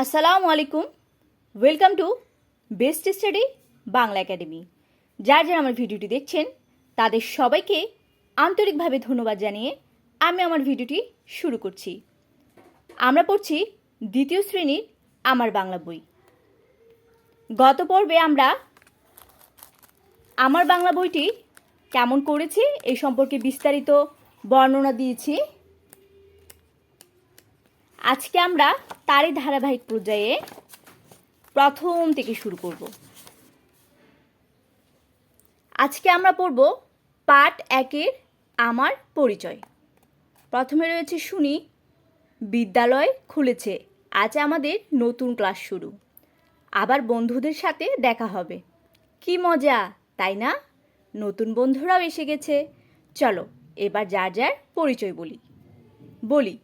আসসালামু আলাইকুম। Welcome to best study Bangla academy যার যারা আমার ভিডিওটি দেখছেন, তাদের সবাইকে আন্তরিকভাবে ধন্যবাদ জানিয়ে আমি আমার ভিডিওটি শুরু করছি। আমরা পড়ছি দ্বিতীয় শ্রেণির আমার বাংলা বই। গত পর্বে আমরা আমার বাংলা বইটি কেমন করেছি এই সম্পর্কে বিস্তারিত বর্ণনা দিয়েছি। আজকে আমরা তারই ধারাবাহিক পর্যায়ে প্রথম থেকে শুরু করব। আজকে আমরা পড়ব পাঠ একের আমার পরিচয়। প্রথমে রয়েছে শুনি, বিদ্যালয় খুলেছে, আজ আমাদের নতুন ক্লাস শুরু। আবার বন্ধুদের সাথে দেখা হবে। কি মজা, তাই না? নতুন বন্ধুরাও এসে গেছে। চলো, এবার যার যার পরিচয় বলি। বলি,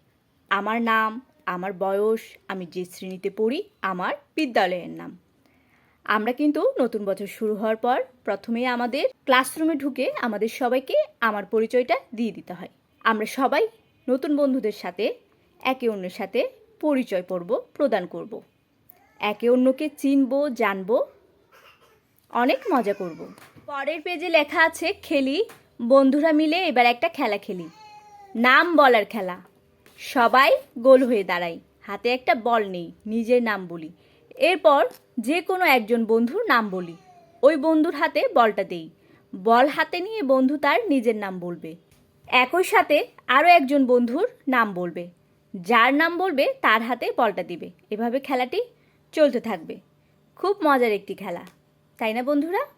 আমার নাম আমার বয়স, আমি যে শ্রেণীতে পড়ি, আমার বিদ্যালয়ের নাম। আমরা কিন্তু নতুন বছর শুরু হওয়ার পর প্রথমেই আমাদের ক্লাসরুমে ঢুকে আমাদের সবাইকে আমার পরিচয়টা দিয়ে দিতে হয়। আমরা সবাই নতুন বন্ধুদের সাথে, একে অন্যের সাথে পরিচয় পর্ব প্রদান করব। একে অন্যকে চিনব, জানব, অনেক মজা করব। পরের পেজে লেখা আছে, খেলি, বন্ধুরা মিলে এবার একটা খেলা খেলি। নাম বলার খেলা। সবাই গোল হয়ে দাঁড়াই। হাতে একটা বল নেই, নিজের নাম বলি। এরপর যে কোনো একজন বন্ধুর নাম বলি। ওই বন্ধুর হাতে বলটা দেই। বল হাতে নিয়ে বন্ধু তার নিজের নাম বলবে। একই সাথে আরও একজন বন্ধুর নাম বলবে। যার নাম বলবে, তার হাতে বলটা দিবে। এভাবে খেলাটি চলতে থাকবে। খুব মজার একটি খেলা। তাই না বন্ধুরা?